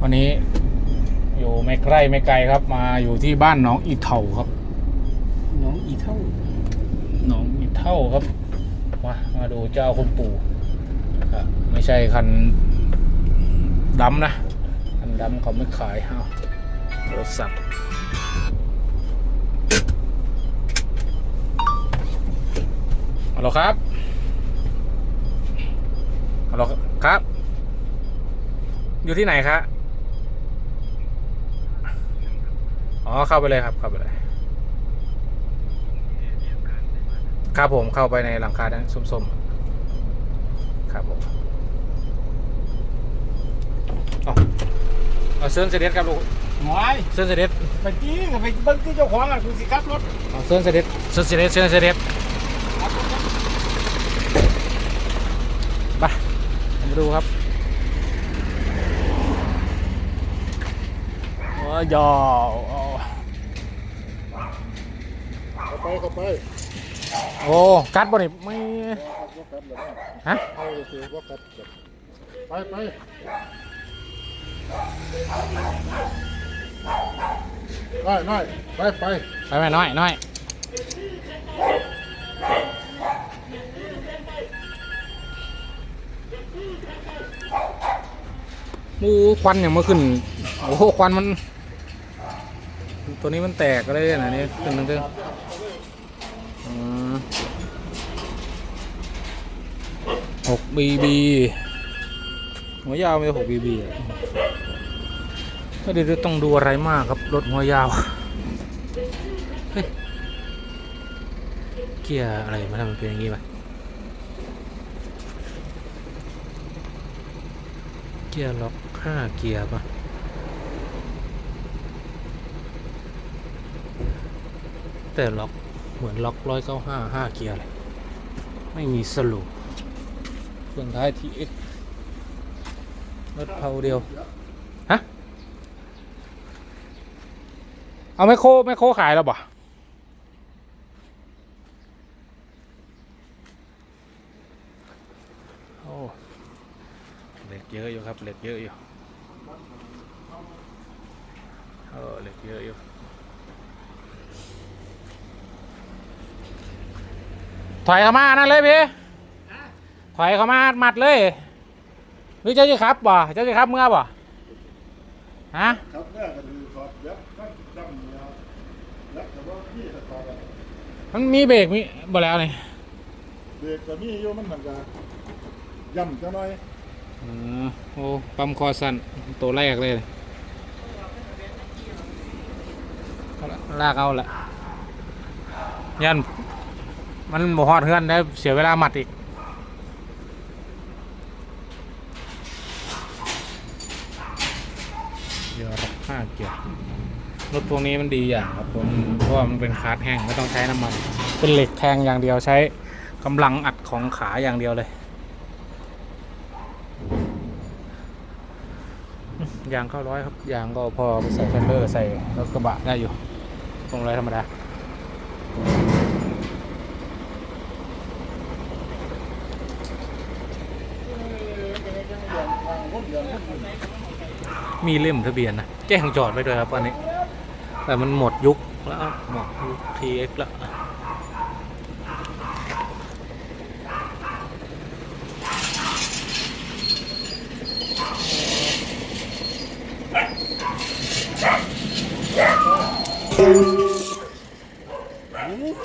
วันนี้อยู่ไม่ใกล้ไม่ไกลครับ มาอยู่ที่บ้านหน้องอีเถาครับน้องอีเท่าหน้องอีเท่าครับมามาดูเจ้าคุณปู่ครับไม่ใช่คันดำนะคันดำเขาไม่ขายเอาโทรศัพท์ฮัลโหลครับฮัลโหลครับ อยู่ที่ไหนครับอ๋อเข้าไปเลยครับเข้าไปเลยครับผมเข้าไปในหลังคาด้านส้มๆครับผมเอาเอาเสื้อเสด็จครับลูกหวายเสื้อเสด็จไปจี้กับไปเบิ้งที่เจ้าของอะคุณสิครับรถเอาเสื้อเสด็จเสื้อเสด็จเสื้อเสด็จไปมาดูครับว้า ยาวเอาเข้าไปเข้าไปโอ้กัดบ่นี่ไม่ว่ากัดเลยฮะเอาสิว่ากัดไปไปน้อยน้อยไปไปไปไหมน้อยน้อยหมูควันอย่างเมื่อขึ้น โอ้โหควันมัน ตัวนี้มันแตกอะไรเนี่ยนะนี่ขึ้นนั่นคือหกบีบีหัวยาวไม่หกบีบีก็เดี๋ยวต้องดูอะไรมากครับ รถหัวยาวเฮ้ยเกียร์อะไรมาทำมันเป็นอย่างนี้วะเกียร์ล็อกห้าเกียร์ปะ แต่ล็อกเหมือนล็อกร้อยเก้าห้าห้าเกียร์เลย ไม่มีสรุปเครื่องท้ายทีเอ็กรถเพาเดียว ฮะ เอาไมโครไมโครขายแล้วบ่โอ้เหล็กเยอะอยู่ครับเหล็กเยอะอยู่เออเหล็กเยอะอยู่ ถอยเข้ามานั่นเลยพี่ถอยเข้ามามัดเลยหรือเจ้าจะขับบ่เจ้าจะขับเมื่อบ่ฮะครับเนี่ยก็คือขอบยับก็ดำเนี่ยยับแต่ว่าพี่ตะกอนมันมีเบรกมีบ่แล้วนี่เบรกก็มีอยู่มันมันก็ย่ำจังหน่อยอืมโอ้ปั๊มคอสั้นตัวแรกเลยเอาละลากเอาละยัน มันบ่ฮอดเฮือนได้เสียเวลามัดอีก เดี๋ยวรับห้าเกียร์รถพวกนี้มันดีอย่างครับผมเพราะว่ามันเป็นคาร์ดแห้งไม่ต้องใช้น้ำมัน เป็นเหล็กแทงอย่างเดียวใช้กำลังอัดของขาอย่างเดียวเลยยางเข้าร้อยครับยางก็พอไปใส่เฟนเดอร์ใส่รถกระบะได้อยู่ตรงไรธรรมดา มีเล่มทะเบียนนะแจ้งจอดไว้ด้วยครับอันนี้ แต่มันหมดยุคแล้วหมดยุค TX แล้ว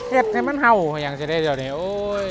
เฮ็ดให้มันเห่าอย่างจะได้เดี๋ยวนี้โอ้ย